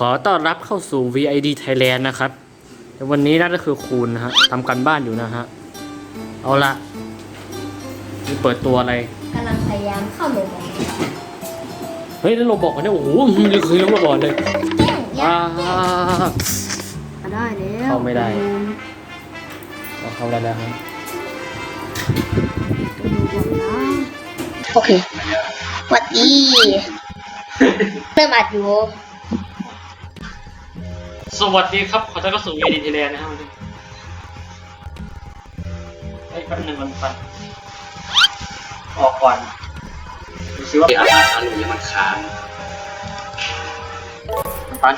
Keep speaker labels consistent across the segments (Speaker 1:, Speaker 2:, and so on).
Speaker 1: ขอต้อนรับเข้าสู่ VID Thailand นะครับแต่วันนี้นั่นก็คือคูณนะฮะทำกันบ้านอยู่นะฮะ เอาละนี่เปิดตัวอะไร
Speaker 2: กำลังพยายามเข้าโรงพยาบาล
Speaker 1: เฮ้ยนั่นโรบอกอันนี้โอ้โหนี่คือโรบอกเลย
Speaker 2: แย่งยั
Speaker 1: อ่าง
Speaker 2: ได้แล้ว
Speaker 1: เข้าไม่ได้ เอาเข้าได้แล้วฮะ
Speaker 2: โอเคสวัสดี เริ่มอัดอยู่
Speaker 1: สวัสดีครับ ขอต้อนรับสู่ VID Thailand นะครับไอ้แป๊บหนึ่งมันฟันออกก่อนดูซิว่า
Speaker 3: ที่อาหารอารมณ์มันค้าง
Speaker 1: ปัน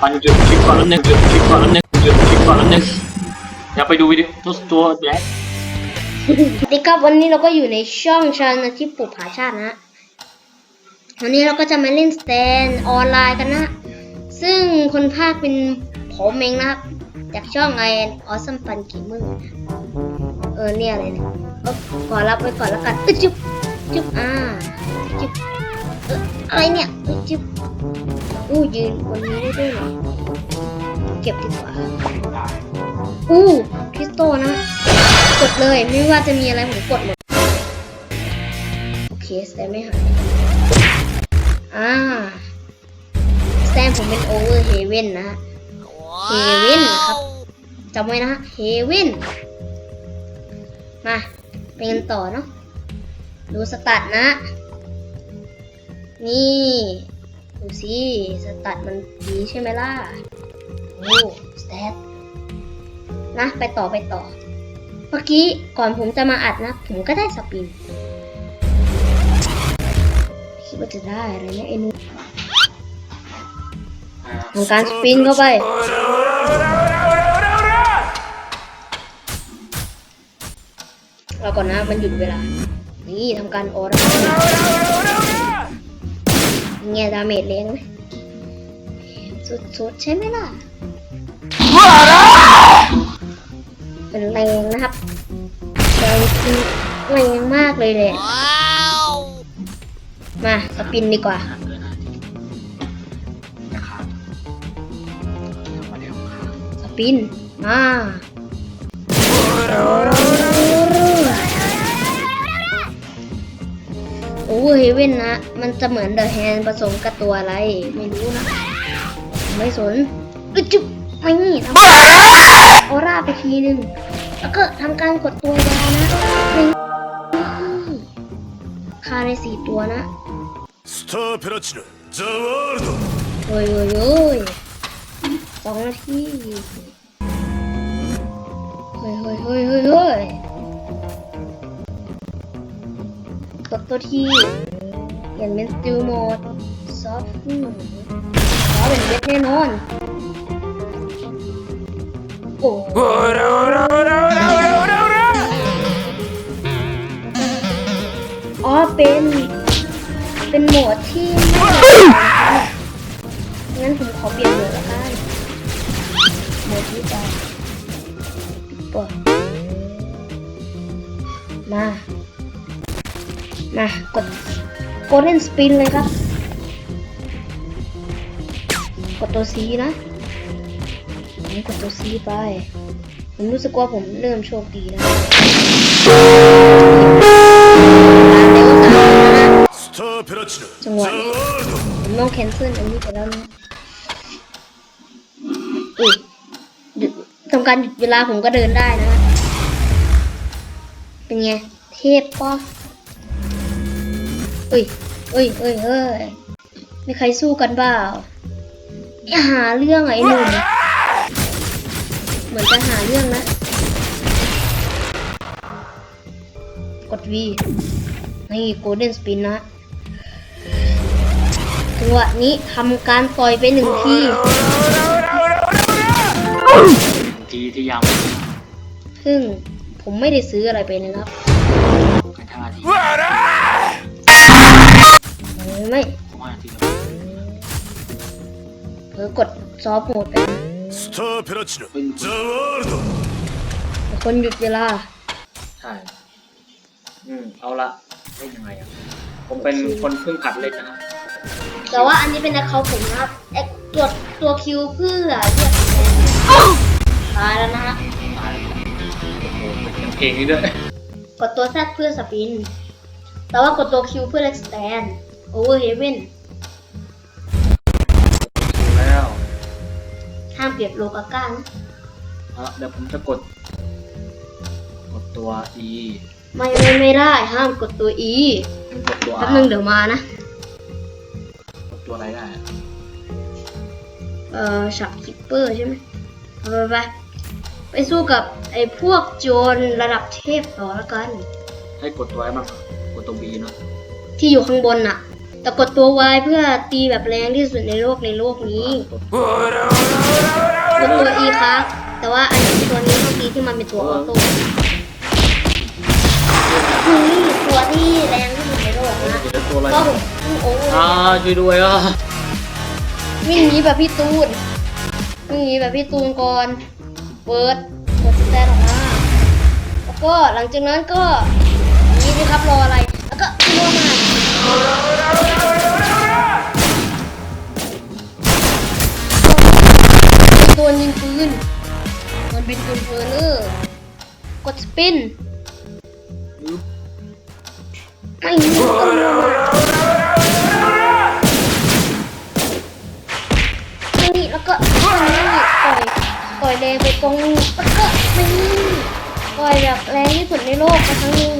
Speaker 1: ปันหยุดคลิปก่อนแล้วหนึ่งหยุดคลิปก่อนแล้วหนึ่งหยุดคลิปก่อนแล้วหนึ่งอย่าไปดูวิดีโอตัวแบล็ค
Speaker 2: สวัสดีครับวันนี้เราก็อยู่ในช่องชานาที่ปลูกผาชาตินะวันนี้เราก็จะมาเล่นสแตนออนไลน์กันนะ ซึ่งคนภาคเป็นผมเองนะครับ จากช่องไอแอนออสซัมฟันกีมึงเออเนี่ยอะไรเนี่ยเออขอรับไว้ก่อนแล้วกันจุ๊บจุ๊บอ่าจุ๊บเอออะไรเนี่ยจุ๊บอู้ยืนบนนี้ได้ด้วยเหรอเก็บดีกว่าอู้คริสโตนะ กดเลยไม่ว่าจะมีอะไรผมกดหมดโอเคแตมไม่หายอ่า แตมผมเป็นโอเวอร์เฮเว่นนะเฮเว่นครับจำไว้นะเฮเว่นมาไปกันต่อเนาะดูสตัดนะ นี่ ดูสิสตัดมันดีใช่ไหมล่ะโอ้สแตทนะไปต่อไปต่อ เมื่อกี้ก่อนผมจะมาอัดนะ ผมก็ได้สปินคิดว่าจะได้อะไรเนี่ยไอ้หนู ทำการสปินเข้าไปเราก่อนนะมันหยุดเวลา นี่ทำการออร่าเงี้ยดาเมจเลี้ยงไหมสุดๆใช่ไหมล่ะเป็นแรงนะครับแรงจริงแรงมากเลยเลยมาสปินดีกว่า
Speaker 3: บินมา
Speaker 2: โอ้เฮเว่นนะ มันจะเหมือนเดอะแฮนผสมกับตัวอะไร ไม่รู้นะ ไม่สนอึจุบไม่นี่นะออราไปทีหนึ่งแล้วก็ทำการกดตัวยานะนี่คาในสี่ตัวนะ
Speaker 4: สตาร์เพลชินาเดอะเวิลด
Speaker 2: โอ้ยโอ้ยโอ้ย สองนาทีเฮ้ยเฮ้ยเฮ้ยเฮ้ยเฮ้ยกดตัวทีเปลี่ยนเป็นสติลโหมดซอฟต์ขอเป็นเวทแน่นอน โอ้อ๋อเป็นเป็นโหมดที่ไม่งั้นผมขอเปลี่ยนโหมดละกัน ดี๋ยพี่ไปปดมา มากดโกลเด้นสปินเลยครับ กดตัวซีนะผมกดตัวซีไป ผมรู้สึกว่าผมเริ่มโชคดีนะจังหวะนี้มองแคนเซิลอันนี้ไปแล้วนะอุ๊ ทำการหยุดเวลาผมก็เดินได้นะ เป็นไง เทพปะอุ้ยอุ้ยอุ้ยเฮ้ยมีใครสู้กันเปล่าหาเรื่องไอ้หนุ่มเหมือนจะหาเรื่องนะ กด V นี่โกลเด้นสปินนะจังหวะนี้ทำการต่อยไปหนึ่งที
Speaker 1: จีที่ยัง
Speaker 2: ซึ่งผมไม่ได้ซื้ออะไรไปนะครับ
Speaker 3: กันท้าทิ
Speaker 2: ตไม่
Speaker 3: ผม่าอ
Speaker 2: เพิ่กดซอฟโหมดไป
Speaker 4: ตา
Speaker 2: นคนหยุดเวลา
Speaker 1: ใช่ อืม เอาละได้ยังไงอะ ผมเป็นคนเพิ่งผัดเล่นนะ
Speaker 2: ครับแต่ว่าอันนี้เป็นแอคเคาท์ผมนะครับแอคตรวตัวคิวเพื่อเรียก ตายแล้วนะฮะ
Speaker 1: ตายแล้วโอ้โหเป็นเพลงนี้ด้วย
Speaker 2: กดตัวแซดเพื่อสปิน แต่ว่ากดตัวคิวเพื่อเล็กสแตนโอเวอร์เฮเว่น
Speaker 1: แล้ว
Speaker 2: ห้ามเปรียบโลกาก้านะ
Speaker 1: อะเดี๋ยวผมจะกด กดตัว E
Speaker 2: ไม่ไม่ไม่ได้ห้ามกดตัว E
Speaker 1: กดตัว
Speaker 2: แป๊บ
Speaker 1: R
Speaker 2: นึงเดี๋ยวมานะ
Speaker 1: กดตัวอะไรได้อะ
Speaker 2: เอ่อฉับคิปเปอร์ใช่ไหมไปไปไป ไปสู้กับไอ้พวกโจรระดับเทพต่อละกัน
Speaker 1: ให้กดตัวอะไรบ้างครับกดตัว B เนอะ
Speaker 2: ที่อยู่ข้างบนน่ะ แต่กดตัว Y เพื่อตีแบบแรงที่สุดในโลกในโลกนี้
Speaker 1: กด
Speaker 2: กดตัว E ครับแต่ว่าอันนี้ตัวนี้ต้องตีที่มันเป็นตัวออโต้นี่ตัวที่แรงที่สุดในโลกนะ
Speaker 1: จะตัวอะไร
Speaker 2: ก็ผมโอ้โห
Speaker 1: อ่าช่วยด้วยอะ
Speaker 2: วิ่งหนีแบบพี่ตูนวิ่งหนีแบบพี่ตูนก่อน เปิด เปิดสแตนออกมา แล้วก็หลังจากนั้นก็อย่างนี้นะครับรออะไร แล้วก็รอมาตัวยิงปืน มันเป็นปืนเฟอร์เนอร์กดสปินไม่ยิงก็ร ไปตรงนี้แล้วก็นี่ปล่อยแบบแรงที่สุดในโลกไปครั้งหนึง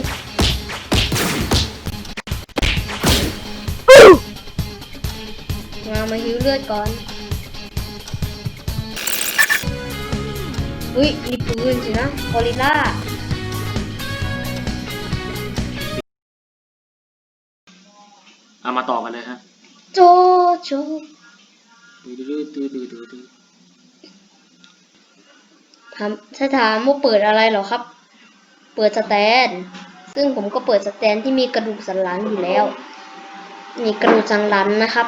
Speaker 2: มามาฮิวเลือดก่อนอุ้ยมีปืนสินะกอริลล่า
Speaker 1: เอามาต่อกันเลยฮะ
Speaker 2: โจโจ
Speaker 1: ดื้อดื้อดื้อดื้อดื้อดื้อ
Speaker 2: ถามถ้าถามว่าเปิดอะไรเหรอครับ เปิดสแตน ซึ่งผมก็เปิดสแตนที่มีกระดูกสันหลังอยู่แล้วมีกระดูกสันหลังนะครับ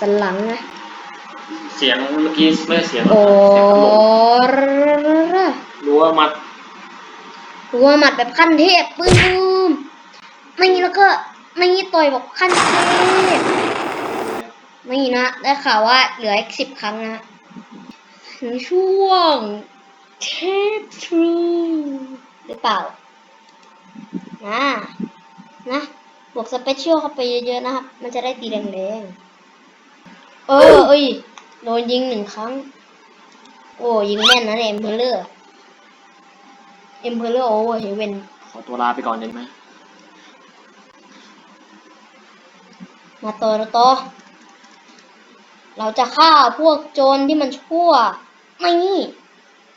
Speaker 2: สันหลังนะ
Speaker 1: เสียงเมื่อกี้ไม่ใช่เสียง
Speaker 2: โอ้
Speaker 1: เสียงพัดลม
Speaker 2: ระ
Speaker 1: รู้ว่ามัด
Speaker 2: หัวหมัดแบบขั้นเทพปื้มไม่งี้แล้วก็ไม่งี้ต่อยแบบขั้นเทพไม่งี้นะ ได้ข่าวว่าเหลืออีกสิบครั้งนะถึงช่วง เทพทรูหรือเปล่า นะ นะ บวกสเปเชียลเข้าไปเยอะๆนะครับ มันจะได้ตีแรงๆ เออ เอ้ย โดนยิงหนึ่งครั้ง โอ้ยิงแม่นนะเนี่ยเอ็มเพลเลอร์ เอ็มเพลเลอร์โอเวอร์เฮเวน
Speaker 1: ขอตัวลาไปก่อนได้ไหม
Speaker 2: มาต่อแล้วต่อเราจะฆ่าพวกโจรที่มันชั่ว ไม่นี่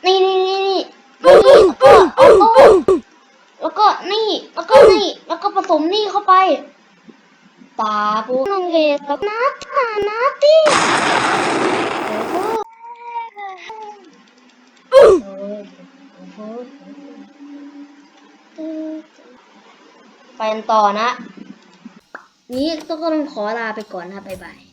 Speaker 2: นี่นี่นี่นี่นี่ก็เอาเอาแล้วก็นี่ แล้วก็นี่ แล้วก็ผสมนี่เข้าไปตาปูนังเลแล้วนัดหานาตีโอ้โหโอ้โหไปกันต่อนะ นี้ก็ต้องขอลาไปก่อนนะบ๊ายบาย